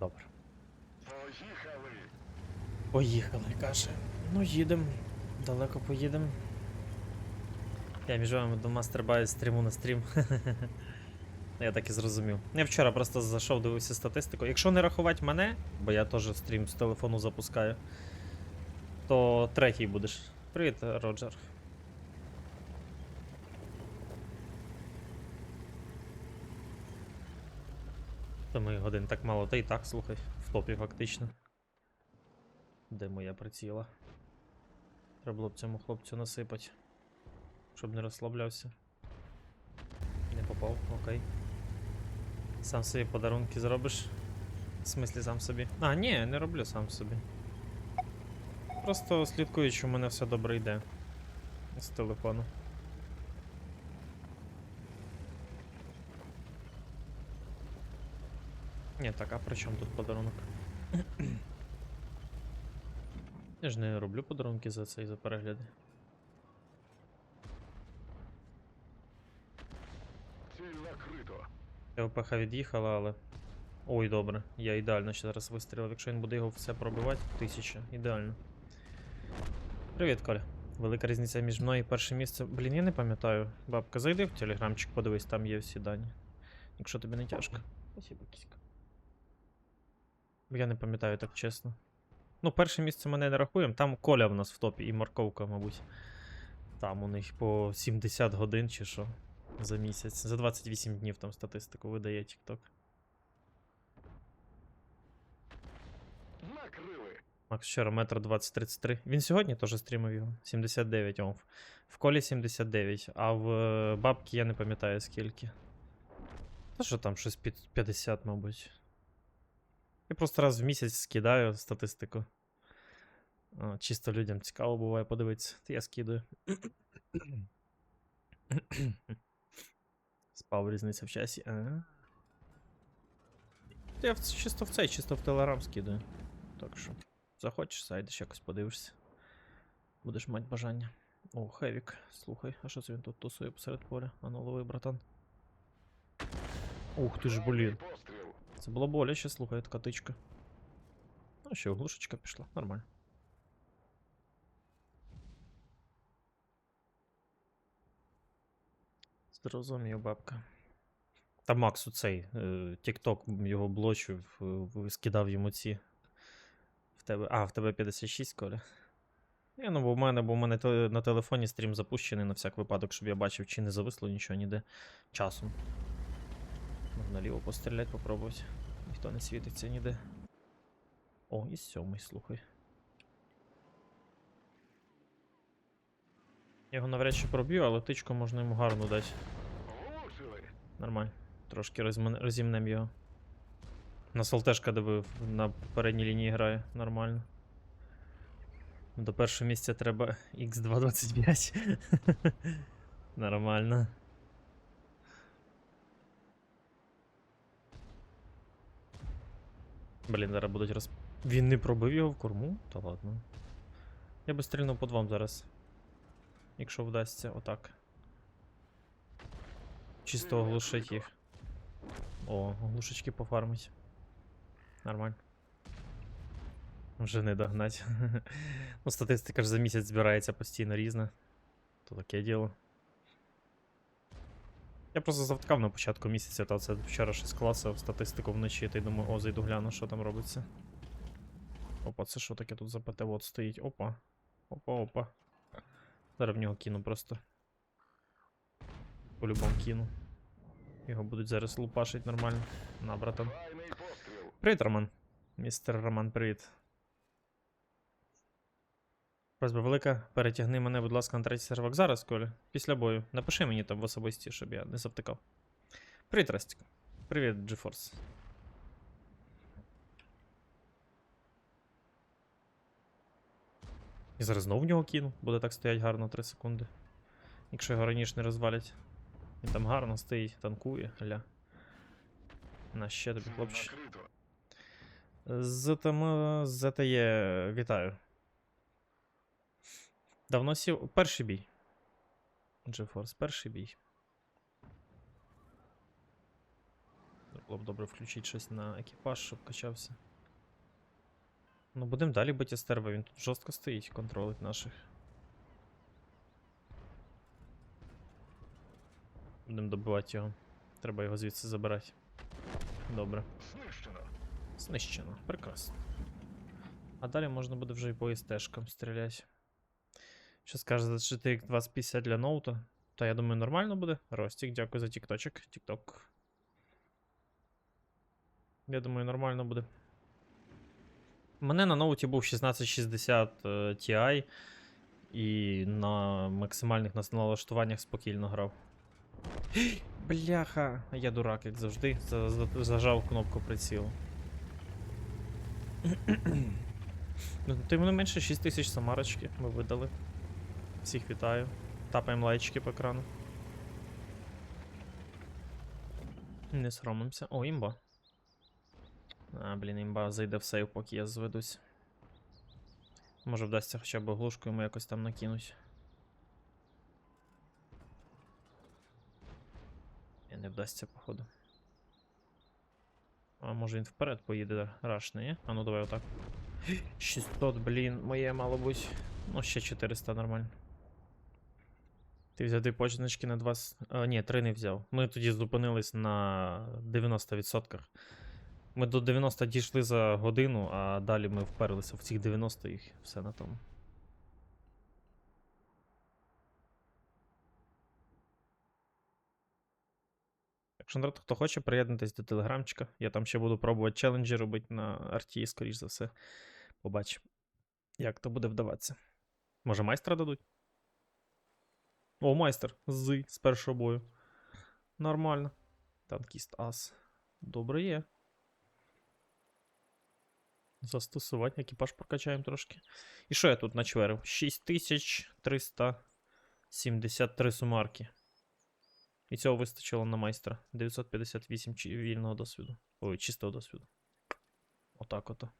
Добре. Поїхали! Поїхали, каже. Ну, їдемо. Далеко поїдемо. Я між вами дома стрибаю з стріму на стрім. Я так і зрозумів. Я вчора просто зайшов, дивився статистику. Якщо не рахувати мене, бо я теж стрім з телефону запускаю, то третій будеш. Привіт, Роджер. Та ми годин так мало, та і так, слухай, в топі фактично. Де моя приціла? Треба було б цьому хлопцю насипати. Щоб не розслаблявся. Не попав, окей. Сам собі подарунки зробиш. В смислі сам собі. А, ні, не роблю сам собі. Просто слідкую, що в мене все добре йде. З телефону. Ні, так, а при чому тут подарунок? Я ж не роблю подарунки за це і за перегляди. ЛПХ від'їхала, але. Ой, добре. Я ідеально ще зараз вистрілив. Якщо він буде його все пробивати, тисяча. Ідеально. Привіт, Коля. Велика різниця між мною і першим місцем. Блін, я не пам'ятаю. Бабка, зайди в телеграмчик, подивись, там є всі дані. Якщо тобі не тяжко. Спасибо, кіська. Я не пам'ятаю так чесно. Ну, перше місце мене не рахуємо. Там Коля в нас в топі і морковка, мабуть. Там у них по 70 годин чи що за місяць. За 28 днів там статистику видає TikTok. Макс вчора метр 20-33. Він сьогодні теж стрімив його. 79 ом. В колі 79, а в е, бабки я не пам'ятаю скільки. Та що там щось під 50, мабуть. Я просто раз в місяць скидаю статистику. Чисто людям цікаво буває подивитися. Та я скидаю. Спав різниця в часі. Ага. Я в- чисто в цей, чисто в Телеграм скидаю. Так що. Захочеш, зайдеш якось подивишся. Будеш мати бажання. О, Хевік, слухай, а що це він тут тусує посеред поля? А ну лови, братан. Ух ти ж, блін. Це було боляче, слухай, така тичка. Ну, ще оглушечка пішла, нормально. Зрозумів, бабка. Та Макс у цей е, Тік-Ток його блочив, е, скидав йому ці. В тебе. А, в тебе 56, Коля. Ні, ну бо в мене, бо в мене на телефоні стрім запущений на всяк випадок, щоб я бачив, чи не зависло нічого ніде часом. Можна ліво постріляти, попробувати. Ніхто не світиться ніде. О, і сьомий, слухай. Я його навряд чи проб'ю, але тичку можна йому гарну дати. Нормально. Трошки розімнем його. На Солтешка дивив, на передній лінії грає. Нормально. До першого місця треба X225. Нормально. Блін, зараз будуть роз... Він не пробив його в корму? Та ладно. Я би стрільнув по двом зараз. Якщо вдасться, отак. Чисто оглушить їх. О, оглушечки пофармить. Нормально. Вже не догнать. ну, статистика ж за місяць збирається постійно різна. То таке діло. Я просто завткав на початку місяця, та це вчора щось класив статистику вночі, та й думаю, о, зайду гляну, що там робиться. Опа, це що таке тут за ПТ от стоїть? Опа. Опа, опа. Зараз в нього кину просто. По-любому кину. Його будуть зараз лупашить нормально. На, братан. Привіт, Роман. Містер Роман, привіт. Просьба велика, перетягни мене, будь ласка, на третій сервак зараз, Коля. Після бою. Напиши мені там в особисті, щоб я не завтикав. Привіт, Растіко. Привіт, GeForce. І зараз знову в нього кину. Буде так стоять гарно 3 секунди. Якщо його раніше не розвалять. Він там гарно стоїть, танкує, ля. На ще тобі, хлопче. ЗТМ ЗТЄ, вітаю. Давно сів. Перший бій. GeForce, перший бій. Було б добре включити щось на екіпаж, щоб качався. Ну, будемо далі бити стерва, він тут жорстко стоїть, контролить наших. Будемо добивати його. Треба його звідси забирати. Добре. Знищено. Знищено. Прекрасно. А далі можна буде вже і по СТшкам стріляти. Що скаже за GTX 2050 для ноута? Та я думаю, нормально буде. Ростік, дякую за тікточок. Тікток. Я думаю, нормально буде. У мене на ноуті був 1660 е, Ti і на максимальних налаштуваннях спокійно грав. Бляха! Я дурак, як завжди. За- за- Зажав кнопку прицілу. Ну, Тим не менше 6 тисяч самарочки ми видали. Всіх вітаю. Тапаємо лайчики по екрану. Не соромимося. О, імба. А, блін, імба зайде в сейв, поки я зведусь. Може вдасться хоча б оглушку йому якось там накинуть. Ні, не вдасться, походу. А може він вперед поїде рашне, ні? А ну давай отак. 600, блін, моє мало бути. Ну, ще 400 нормально. Ти взяв дві на 20. А, ні, 3 не взяв. Ми тоді зупинились на 90%. Ми до 90 дійшли за годину, а далі ми вперлися в цих 90 і все на тому. Якщо народ, хто хоче, приєднуйтесь до телеграмчика. Я там ще буду пробувати челенджі робити на арті, скоріш за все. Побачимо, як то буде вдаватися. Може, майстра дадуть? О, майстер з з першого бою. Нормально. Танкіст ас. Добре є. Застосувати, екіпаж прокачаємо трошки. І що я тут начверив? 6373 сумарки. І цього вистачило на майстра. 958 вільного досвіду. Ой, чистого досвіду. Отак ото.